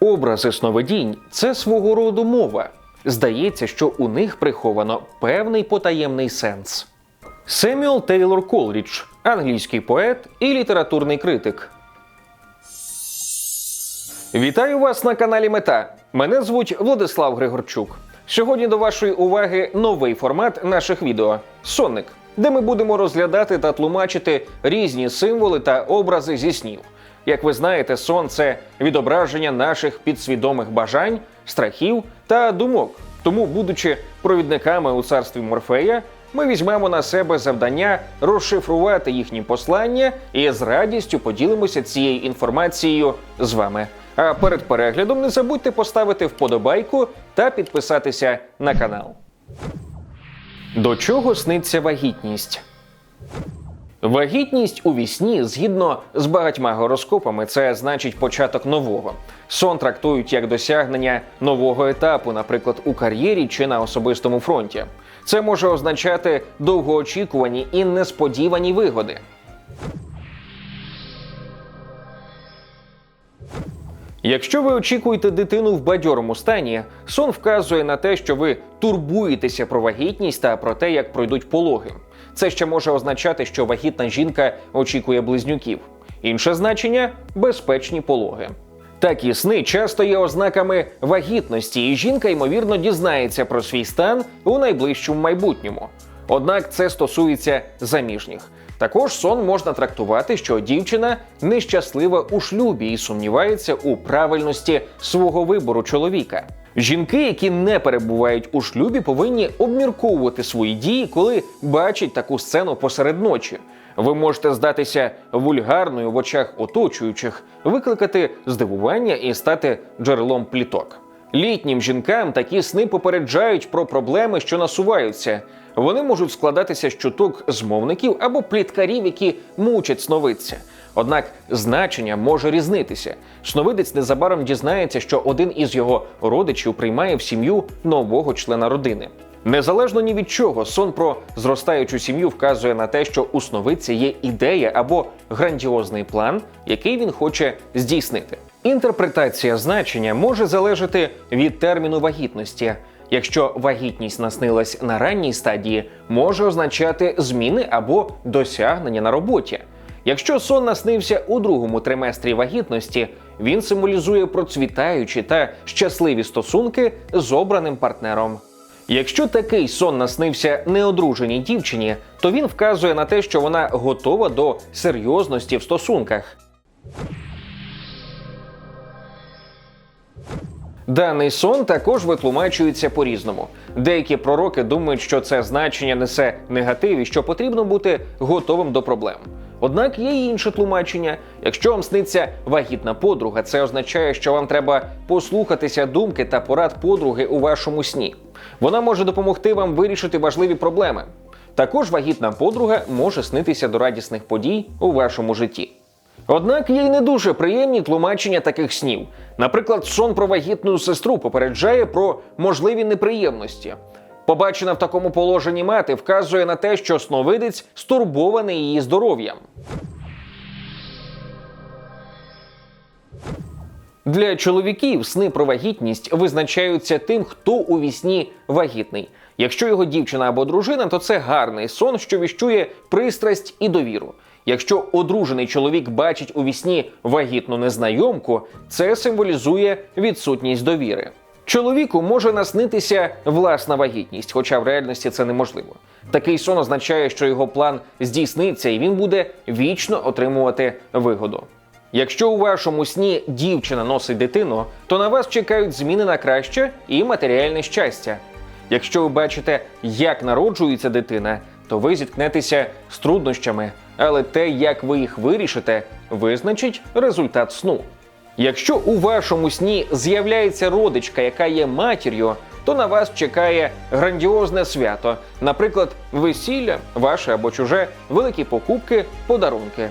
Образи сновидінь це свого роду мова. Здається, що у них приховано певний потаємний сенс. Семюел Тейлор Колрідж, англійський поет і літературний критик. Вітаю вас на каналі Мета. Мене звуть Владислав Григорчук. Сьогодні до вашої уваги новий формат наших відео Сонник, де ми будемо розглядати та тлумачити різні символи та образи зі снів. Як ви знаєте, сон це відображення наших підсвідомих бажань, страхів та думок. Тому, будучи провідниками у царстві Морфея, ми візьмемо на себе завдання розшифрувати їхні послання і з радістю поділимося цією інформацією з вами. А перед переглядом не забудьте поставити вподобайку та підписатися на канал. До чого сниться вагітність? Вагітність у вісні, згідно з багатьма гороскопами, це значить початок нового. Сон трактують як досягнення нового етапу, наприклад, у кар'єрі чи на особистому фронті. Це може означати довгоочікувані і несподівані вигоди. Якщо ви очікуєте дитину в бадьорому стані, сон вказує на те, що ви турбуєтеся про вагітність та про те, як пройдуть пологи. Це ще може означати, що вагітна жінка очікує близнюків. Інше значення безпечні пологи. Такі сни часто є ознаками вагітності, і жінка ймовірно дізнається про свій стан у найближчому майбутньому. Однак це стосується заміжніх. Також сон можна трактувати, що дівчина нещаслива у шлюбі і сумнівається у правильності свого вибору чоловіка. Жінки, які не перебувають у шлюбі, повинні обмірковувати свої дії, коли бачать таку сцену посеред ночі. Ви можете здатися вульгарною в очах оточуючих, викликати здивування і стати джерелом пліток. Літнім жінкам такі сни попереджають про проблеми, що насуваються. Вони можуть складатися з чуток змовників або пліткарів, які мучать сновидця. Однак значення може різнитися. Сновидець незабаром дізнається, що один із його родичів приймає в сім'ю нового члена родини. Незалежно ні від чого, сон про зростаючу сім'ю вказує на те, що у сновидця є ідея або грандіозний план, який він хоче здійснити. Інтерпретація значення може залежати від терміну вагітності. Якщо вагітність наснилась на ранній стадії, може означати зміни або досягнення на роботі. Якщо сон наснився у другому триместрі вагітності, він символізує процвітаючі та щасливі стосунки з обраним партнером. Якщо такий сон наснився неодруженій дівчині, то він вказує на те, що вона готова до серйозності в стосунках. Даний сон також витлумачується по-різному. Деякі пророки думають, що це значення несе негатив і що потрібно бути готовим до проблем. Однак є й інше тлумачення. Якщо вам сниться вагітна подруга, це означає, що вам треба послухатися думки та порад подруги у вашому сні. Вона може допомогти вам вирішити важливі проблеми. Також вагітна подруга може снитися до радісних подій у вашому житті. Однак є й не дуже приємні тлумачення таких снів. Наприклад, сон про вагітну сестру попереджає про можливі неприємності. Побачена в такому положенні мати вказує на те, що сновидець стурбований її здоров'ям. Для чоловіків сни про вагітність визначаються тим, хто у вісні вагітний. Якщо його дівчина або дружина, то це гарний сон, що віщує пристрасть і довіру. Якщо одружений чоловік бачить у вісні вагітну незнайомку, це символізує відсутність довіри. Чоловіку може наснитися власна вагітність, хоча в реальності це неможливо. Такий сон означає, що його план здійсниться і він буде вічно отримувати вигоду. Якщо у вашому сні дівчина носить дитину, то на вас чекають зміни на краще і матеріальне щастя. Якщо ви бачите, як народжується дитина, то ви зіткнетеся з труднощами, але те, як ви їх вирішите, визначить результат сну. Якщо у вашому сні з'являється родичка, яка є матір'ю, то на вас чекає грандіозне свято, наприклад, весілля, ваше або чуже, великі покупки, подарунки.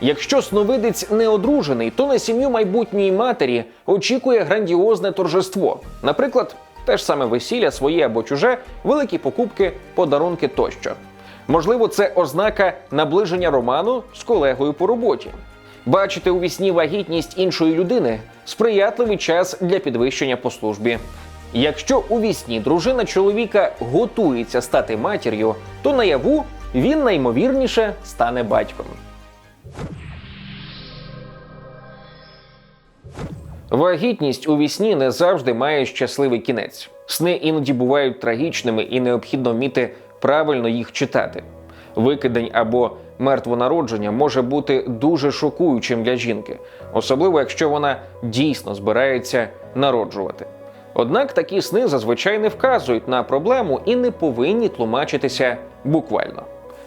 Якщо сновидець не одружений, то на сім'ю майбутньої матері очікує грандіозне торжество, наприклад, те ж саме весілля, своє або чуже, великі покупки, подарунки тощо. Можливо, це ознака наближення роману з колегою по роботі. Бачити у вісні вагітність іншої людини сприятливий час для підвищення по службі. Якщо у вісні дружина чоловіка готується стати матір'ю, то наяву він наймовірніше стане батьком. Вагітність у вісні не завжди має щасливий кінець. Сни іноді бувають трагічними і необхідно вміти правильно їх читати. Викидень або мертвонародження може бути дуже шокуючим для жінки, особливо якщо вона дійсно збирається народжувати. Однак такі сни зазвичай не вказують на проблему і не повинні тлумачитися буквально.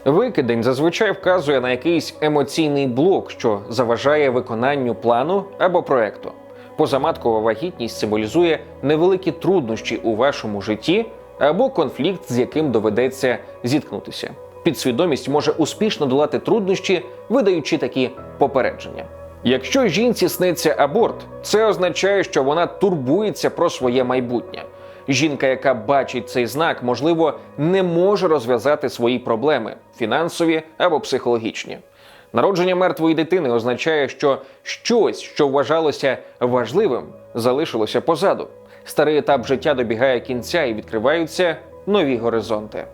Викидень зазвичай вказує на якийсь емоційний блок, що заважає виконанню плану або проекту. Позаматкова вагітність символізує невеликі труднощі у вашому житті або конфлікт, з яким доведеться зіткнутися. Підсвідомість може успішно долати труднощі, видаючи такі попередження. Якщо жінці сниться аборт, це означає, що вона турбується про своє майбутнє. Жінка, яка бачить цей знак, можливо, не може розв'язати свої проблеми фінансові або психологічні. Народження мертвої дитини означає, що щось, що вважалося важливим, залишилося позаду. Старий етап життя добігає кінця і відкриваються нові горизонти.